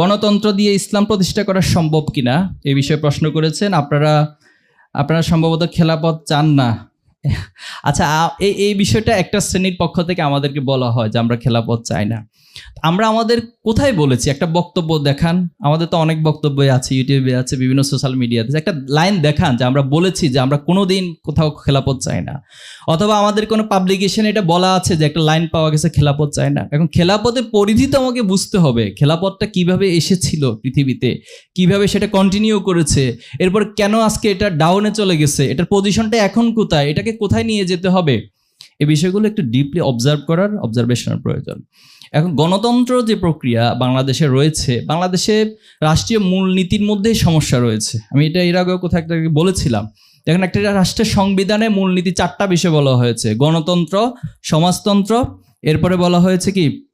গণতন্ত্র দিয়ে ইসলাম প্রতিষ্ঠা করা সম্ভব কিনা? এ বিষয়ে প্রশ্ন করেছেন। আপনারা আপনারা সম্ভবত খেলাপথ চান না। আচ্ছা এই এই বিষয়টা একটা শ্রেণির পক্ষ থেকে আমাদেরকে বলা হয় যে আমরা খেলাপথ চাই না। আমরা আমাদের কোথায় বলেছি? একটা বক্তব্য দেখান। আমাদের তো অনেক বক্তব্য আছে, ইউটিউবে আছে, বিভিন্ন সোশ্যাল মিডিয়াতে। একটা লাইন দেখান যে আমরা বলেছি যে আমরা কোনো দিন কোথাও খেলাপথ চাই না। অথবা আমাদের কোনো পাবলিকেশনে এটা বলা আছে যে একটা লাইন পাওয়া গেছে, খেলাপথ চাই না। এখন খেলাপথের পরিধি তো আমাকে বুঝতে হবে। খেলাপথটা কীভাবে এসেছিল পৃথিবীতে? কীভাবে সেটা কন্টিনিউ করেছে? এরপর কেন আজকে এটা ডাউনে চলে গেছে? এটার পজিশনটা এখন কোথায়? এটাকে কোথায় নিয়ে যেতে হবে? এই বিষয়গুলো একটু ডিপলি অবজার্ভ করার অবজারভেশনের প্রয়োজন। এখন গণতন্ত্র যে প্রক্রিয়া বাংলাদেশে রয়েছে, বাংলাদেশে রাষ্ট্রীয় মূলনীতির মধ্যেই সমস্যা রয়েছে। আমি এটা এর আগেও কোথায় একটা বলেছিলাম। দেখেন, একটা রাষ্ট্রের সংবিধানে মূলনীতি চারটা বিষয় বলা হয়েছে। গণতন্ত্র, সমাজতন্ত্র, এরপরে বলা হয়েছে কি?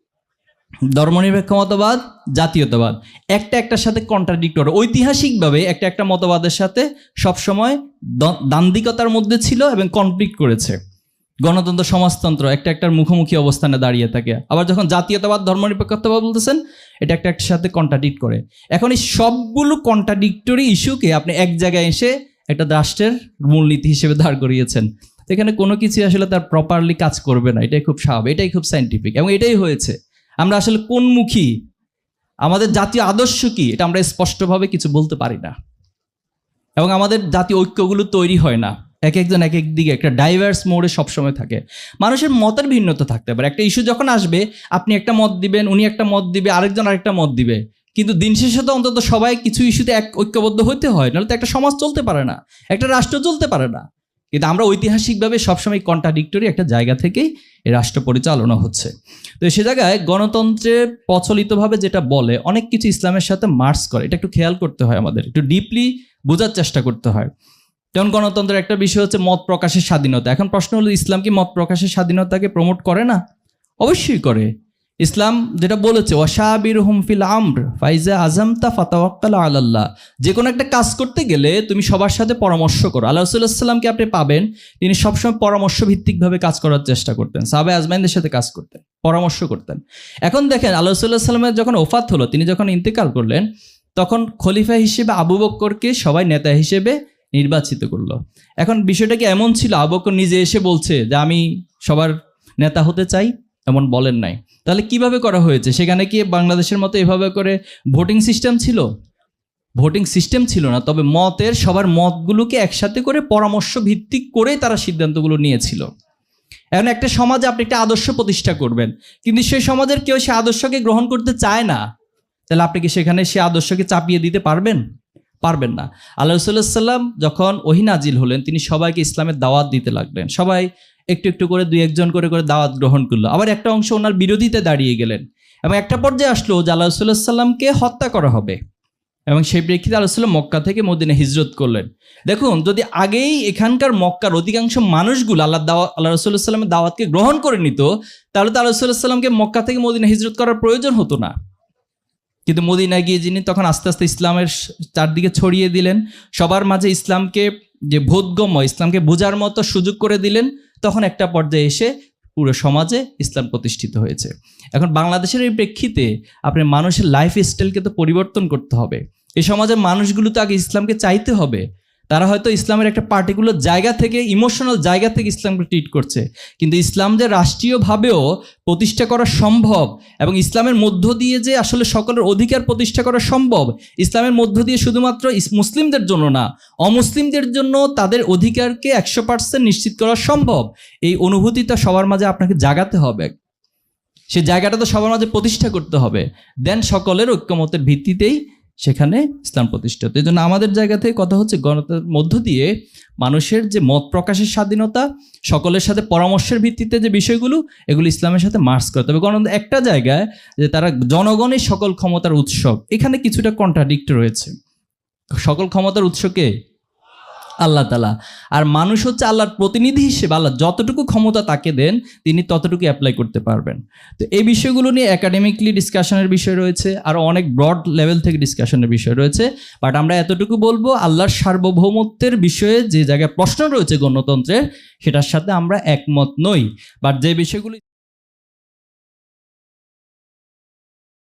ধর্মনিরপেক্ষ মতবাদ জাতীয়তাবাদ। একটা একটার সাথে কন্ট্রাডিক্টর ঐতিহাসিকভাবে একটা একটা মতবাদের সাথে সবসময় দান্দিকতার মধ্যে ছিল এবং কনফ্লিক্ট করেছে। গণতন্ত্র, সমাজতন্ত্র একটা একটার মুখোমুখি অবস্থানে দাঁড়িয়ে থাকে। আবার যখন জাতীয়তাবাদ, ধর্মনিরপেক্ষতাবাদ বলতেছেন, এটা একটা একটার সাথে কন্ট্রাডিক্ট করে। এখন এই সবগুলো কন্ট্রাডিক্টরি ইস্যুকে আপনি এক জায়গায় এসে একটা রাষ্ট্রের মূলনীতি হিসেবে দাঁড় করিয়েছেন। এখানে কোনো কিছু আসলে তার প্রপারলি কাজ করবে না। এটাই খুব স্বাভাবিক, এটাই খুব সাইন্টিফিক এবং এটাই হয়েছে। আমরা আসলে কোন মুখী? আমাদের জাতীয় আদর্শ কি? এটা আমরা স্পষ্টভাবে কিছু বলতে পারি না। এবং আমাদের জাতীয় ঐক্যগুলো তৈরি হয় না। এক একজন এক এক দিকে, একটা ডাইভার্স মোডে সবসময় থাকে। মানুষের মতের ভিন্নতা থাকতে পারে। একটা ইস্যু যখন আসবে, আপনি একটা মত দিবেন, উনি একটা মত দিবে, আরেকজন আরেকটা মত দিবে। কিন্তু দিন শেষে তো অন্তত সবাই কিছু ইস্যুতে এক ঐক্যবদ্ধ হতে হয়। নাহলে তো একটা সমাজ চলতে পারে না। একটা রাষ্ট্র চলতে পারে না। কিন্তু আমরা ঐতিহাসিকভাবে সবসময় কন্ট্রাডিক্টরি একটা জায়গা থেকেই রাষ্ট্র পরিচালনা হচ্ছে। তো সে জায়গায় গণতন্ত্রে প্রচলিতভাবে যেটা বলে, অনেক কিছু ইসলামের সাথে মার্স করে। এটা একটু খেয়াল করতে হয় আমাদের, একটু ডিপলি বোঝার চেষ্টা করতে হয়। যেমন গণতন্ত্রের একটা বিষয় হচ্ছে মত প্রকাশের স্বাধীনতা। এখন প্রশ্ন হলো, ইসলাম কি মত প্রকাশের স্বাধীনতাকে প্রমোট করে না? অবশ্যই করে। ইসলাম যেটা বলেছে ওয়াশাবির হুমফিল আমর, ফাইজা আজমতা ফাতাওয়াক্কাল আল্লাহ যে কোনো একটা কাজ করতে গেলে তুমি সবার সাথে পরামর্শ করো। আল্লাহ সাল্লামকে আপনি পাবেন, তিনি সবসময় পরামর্শ ভিত্তিকভাবে কাজ করার চেষ্টা করতেন। সাবে আজমাইনদের সাথে কাজ করতেন, পরামর্শ করতেন। এখন দেখেন, আল্লাহ সাল্লাহ সাল্লামের যখন ওফাত হলো, তিনি যখন ইন্তেকাল করলেন, তখন খলিফা হিসেবে আবু বক্করকে সবাই নেতা হিসেবে নির্বাচিত করল। এখন বিষয়টা কি এমন ছিল? আবু বক্কর নিজে এসে বলছে যে, আমি সবার নেতা হতে চাই। এমন বলেন নাই। তাহলে কীভাবে করা হয়েছে? সেখানে কি বাংলাদেশের মতো এভাবে করে ভোটিং সিস্টেম ছিল? ভোটিং সিস্টেম ছিল না, তবে মতের, সবার মতগুলোকে একসাথে করে পরামর্শ ভিত্তিক করেই তারা সিদ্ধান্তগুলো নিয়েছিল। এখন একটা সমাজে, আপনি একটা আদর্শ প্রতিষ্ঠা করবেন, কিন্তু সেই সমাজের কেউ সে আদর্শকে গ্রহণ করতে চায় না। তাহলে আপনি কি সেখানে সে আদর্শকে চাপিয়ে দিতে পারবেন? পারবেন না। আল্লাহ সাল্লাম যখন ওহিনাজিল হলেন, তিনি সবাইকে ইসলামের দাওয়াত দিতে লাগলেন। সবাই একটু একটু করে দুই একজন করে করে দাওয়াত গ্রহণ করল। আবার একটা অংশ ওনার বিরোধিতে দাঁড়িয়ে গেলেন। এবং একটা পর্যায়ে আসলো যে আল্লাহ সাল্লামকে হত্যা করা হবে। এবং সেই প্রেক্ষিতে আল্লাহ মক্কা থেকে মদিনে হিজরত করলেন। দেখুন, যদি আগেই এখানকার মক্কার অধিকাংশ মানুষগুলো আল্লাহ দাওয়া, আল্লাহ রসুল্লাহ সাল্লামের দাওয়াতকে গ্রহণ করে নিত, তাহলে তো আল্লাহ সাল্লামকে মক্কা থেকে মদিনে হিজরত করার প্রয়োজন হতো না। কিন্তু মদিনায় গিয়ে যিনি তখন আস্তে আস্তে ইসলামের চারদিকে ছড়িয়ে দিলেন, সবার মাঝে ইসলামকে যে বোধগম্য, ইসলামকে বোঝার মতো সুযোগ করে দিলেন তখন একটা পর্যায়ে এসে পুরো সমাজে ইসলাম প্রতিষ্ঠিত হয়েছে। এখন বাংলাদেশের এই প্রেক্ষিতে আপনার মানুষের লাইফ স্টাইলকে তো পরিবর্তন করতে হবে। এই সমাজের মানুষগুলো তো আগে ইসলামকে চাইতে হবে। তারা হয়তো ইসলামের একটা পার্টিকুলার জায়গা থেকে ইমোশনাল জায়গা থেকে ইসলামকে ট্রিট করছে। কিন্তু ইসলাম যে রাষ্ট্রীয়ভাবেও প্রতিষ্ঠা করা সম্ভব এবং ইসলামের মধ্য দিয়ে যে আসলে সকলের অধিকার প্রতিষ্ঠা করা সম্ভব, ইসলামের মধ্য দিয়ে শুধুমাত্র মুসলিমদের জন্য না, অমুসলিমদের জন্য তাদের অধিকারকে একশো পার্সেন্ট নিশ্চিত করা সম্ভব। এই অনুভূতিটা সবার মাঝে আপনাকে জাগাতে হবে। সে জায়গাটা তো সবার মাঝে প্রতিষ্ঠা করতে হবে। দেন সকলের ঐক্যমতের ভিত্তিতেই সেখানে ইসলাম প্রতিষ্ঠিত। এই জন্য আমাদের জায়গা থেকে কথা হচ্ছে গণতার মধ্য দিয়ে মানুষের যে মত প্রকাশের স্বাধীনতা, সকলের সাথে পরামর্শের ভিত্তিতে যে বিষয়গুলো, এগুলো ইসলামের সাথে মার্চ করে। তবে গণতন্ত্র একটা জায়গায় যে তারা জনগণের সকল ক্ষমতার উৎসব এখানে কিছুটা কন্ট্রাডিক্ট রয়েছে। সকল ক্ষমতার উৎসকে আল্লাহ তালা আর মানুষ হচ্ছে আল্লাহর প্রতিনিধি হিসেবে, আল্লাহ যতটুকু ক্ষমতা তাকে দেন, তিনি ততটুকু অ্যাপ্লাই করতে পারবেন। তো এই বিষয়গুলো নিয়ে একাডেমিকলি ডিসকাশনের বিষয় রয়েছে আরও অনেক ব্রড লেভেল থেকে ডিসকাশনের বিষয় রয়েছে। বাট আমরা এতটুকু বলব, আল্লাহর সার্বভৌমত্বের বিষয়ে যে জায়গায় প্রশ্ন রয়েছে গণতন্ত্রের, সেটার সাথে আমরা একমত নই। বাট যে বিষয়গুলো